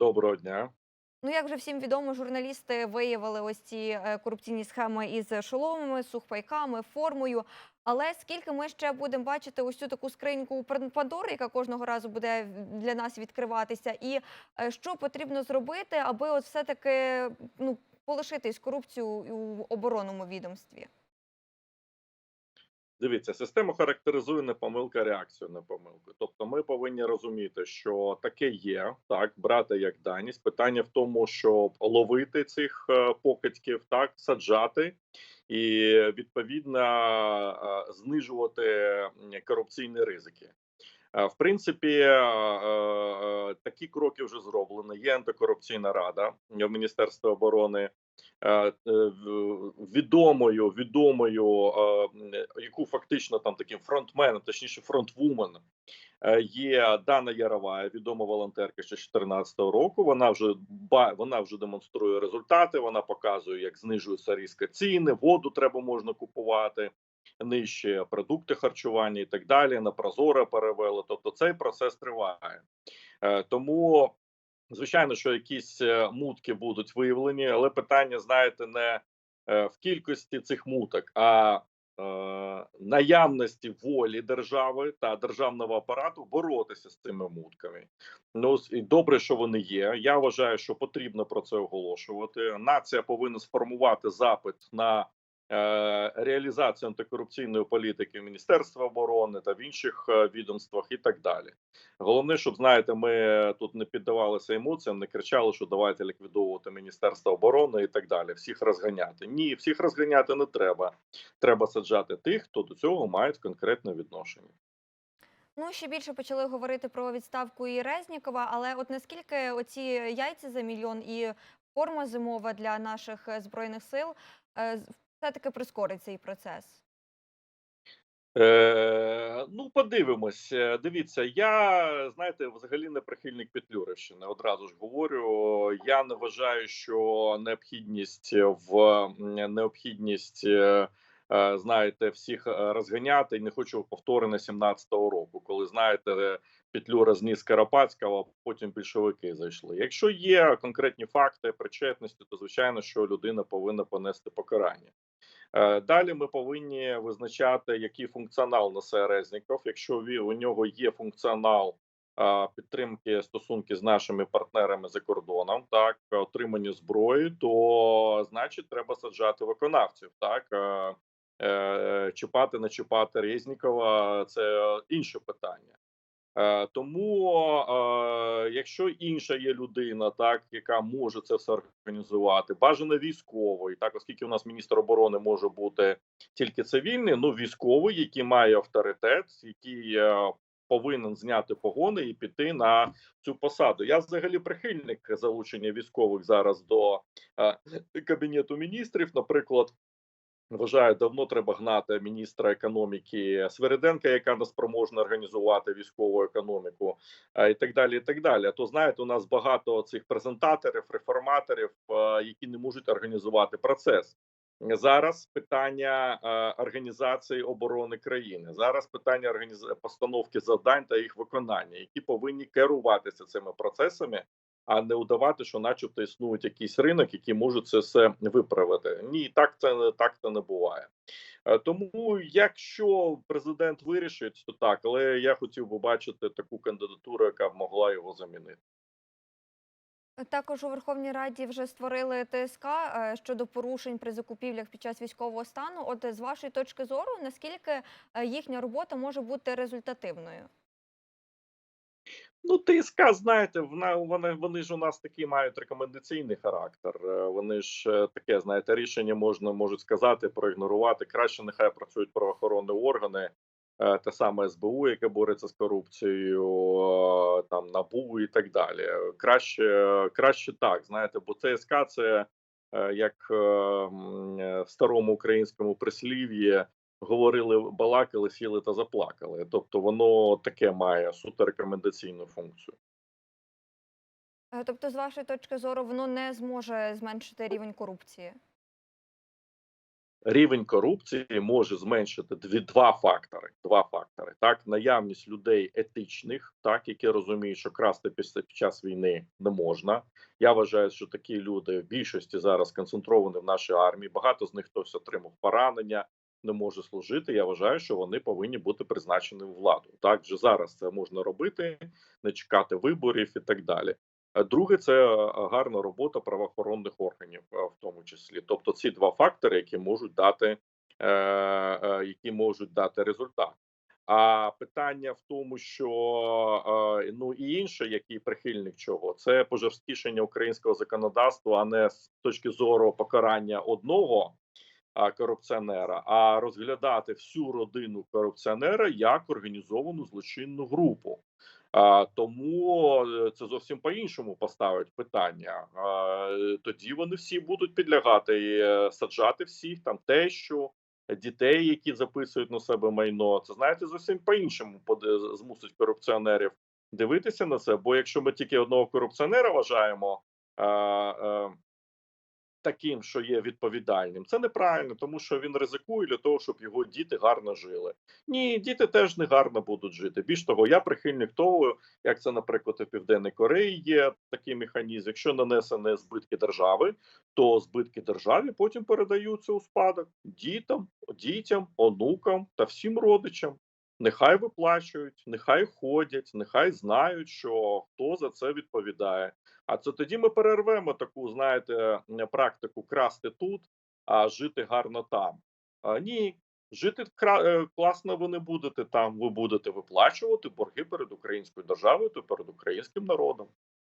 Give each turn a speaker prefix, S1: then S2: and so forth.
S1: Доброго дня.
S2: Ну, як вже всім відомо, журналісти виявили ось ці е, корупційні схеми із шоломами, сухпайками, формою. Але скільки ми ще будемо бачити ось цю таку скриньку Пан- Пандори, яка кожного разу буде для нас відкриватися, і е, що потрібно зробити, аби от все-таки ну, полишитись корупцію у оборонному відомстві?
S1: Дивіться, систему характеризує не помилка, реакцію на помилку. Тобто, ми повинні розуміти, що таке є, так брати як даність. Питання в тому, щоб ловити цих е, покидьків, так саджати і відповідно е, знижувати корупційні ризики. Е, В принципі, такі кроки вже зроблені. Є антикорупційна рада в Міністерстві оборони. Е, е, відомою, відомою, е, яку фактично там таким фронтменом, точніше фронтвумен, є Дана Ярова, відома волонтерка ще з 2014 року. Вона вже вона вже демонструє результати. Вона показує, як знижуються різко ціни, воду треба можна купувати. Нижче продукти харчування і так далі на прозоро перевели. Тобто цей процес триває. Тому Звичайно, що якісь е, мутки будуть виявлені, але питання, знаєте, не е, в кількості цих муток, а е, наявності волі держави та державного апарату боротися з цими мутками. Ну і добре, що вони є. Я вважаю, що потрібно про це оголошувати. Нація повинна сформувати запит на реалізацію антикорупційної політики Міністерства оборони та в інших е, відомствах, і так далі. Головне, щоб знаєте, ми тут не піддавалися емоціям, не кричали, що давайте ліквідовувати Міністерство оборони і так далі. Всіх розганяти. Ні, всіх розганяти не треба. Треба саджати тих, хто до цього має конкретне відношення.
S2: Ну, ще більше почали говорити про відставку і Резнікова, але от наскільки оці яйця за мільйон і форма зимова для наших е, збройних сил е, все-таки прискорить цей процес?
S1: Е, ну, подивимось. Е, Дивіться, я знаєте, взагалі не прихильник Петлюрівщини. Одразу ж говорю. Я не вважаю, що необхідність в необхідність. е, е, Знаєте, всіх розганяти і не хочу повторення 17-го року, коли знаєте, Петлюра зніс Карапацького, а потім більшовики зайшли. Якщо є конкретні факти причетності, то звичайно, що людина повинна понести покарання. Е, Далі ми повинні визначати, який функціонал несе Резніков. Якщо у нього є функціонал підтримки стосунки з нашими партнерами за кордоном, так отримання зброї, то значить треба саджати виконавців. Так Е, е, чіпати, не чіпати Резнікова це інше питання. Е, тому, е, якщо інша є людина, так яка може це все організувати, бажано військовий, так оскільки у нас міністр оборони може бути тільки цивільний, ну військовий, який має авторитет, який е, повинен зняти погони і піти на цю посаду. Я взагалі прихильник залучення військових зараз до кабінету міністрів, наприклад. Вважаю, давно треба гнати міністра економіки Свериденка, яка не спроможна організувати військову економіку, а, і так далі. І так далі. То знаєте, у нас багато цих презентаторів, реформаторів, які не можуть організувати процес. Зараз питання а, організації оборони країни. Зараз питання постановки завдань та їх виконання, які повинні керуватися цими процесами, а не удавати, що, начебто, існують якийсь ринок, який може це все виправити. Ні, так це не так це не буває. Е, Тому, якщо президент вирішить, то так, але я хотів би бачити таку кандидатуру, яка б могла його замінити.
S2: Також у Верховній Раді вже створили ТСК е, щодо порушень при закупівлях під час військового стану. От з вашої точки зору, наскільки е, їхня робота може бути результативною?
S1: Ну, ТСК, знаєте, вона вони, вони ж у нас такі мають рекомендаційний характер. Е, Вони ж е, таке, знаєте, рішення можна можуть сказати, проігнорувати. Краще нехай працюють правоохоронні органи, е, те саме СБУ, яке бореться з корупцією, там НАБУ і так далі. Краще, краще так, знаєте, бо ТСК це як в старому українському прислів'ї говорили, балакали, сіли та заплакали. Тобто, воно таке має суто рекомендаційну функцію.
S2: Е, Тобто, з вашої точки зору, воно не зможе зменшити рівень корупції?
S1: рівень корупції може зменшити дві два фактори. Два фактори: так, наявність людей етичних, так які розуміють, що красти після під час війни не можна. Я вважаю, що такі люди в більшості зараз сконцентровані в нашій армії. Багато з них хтось отримав поранення, не може служити. Я вважаю, що вони повинні бути призначені в владу. Так вже зараз це можна робити, не чекати виборів і так далі. Е, Друге, це е, гарна робота правоохоронних органів, е, в тому числі. Тобто, ці два фактори, які можуть дати, які можуть дати результат. А питання в тому, що ну і інше, який прихильник чого, це пожорсткішення українського законодавства, а не з точки зору покарання одного корупціонера, а розглядати всю родину корупціонера як організовану злочинну групу. Тому е, це зовсім по-іншому поставить питання. Е, тоді вони всі будуть підлягати е, саджати всіх там тещу, дітей, які записують на себе майно. Це знаєте, зовсім по-іншому змусить корупціонерів дивитися на це. Бо якщо ми тільки одного корупціонера вважаємо. Таким, що є відповідальним, це неправильно, тому що він ризикує для того, щоб його діти гарно жили. Ні, діти теж не гарно будуть жити. Більш того, я прихильник того, як це, наприклад, у Південній Кореї є такий механізм. Якщо нанесені збитки держави, то збитки державі потім передаються у спадок дітям, дітям, онукам та всім родичам. Нехай виплачують, нехай ходять, нехай знають, що хто за це відповідає. А це тоді ми перервемо таку, знаєте, практику красти тут, а жити гарно там. А, ні, жити е, класно ви не будете там. Ви будете виплачувати борги перед українською державою та перед українським народом.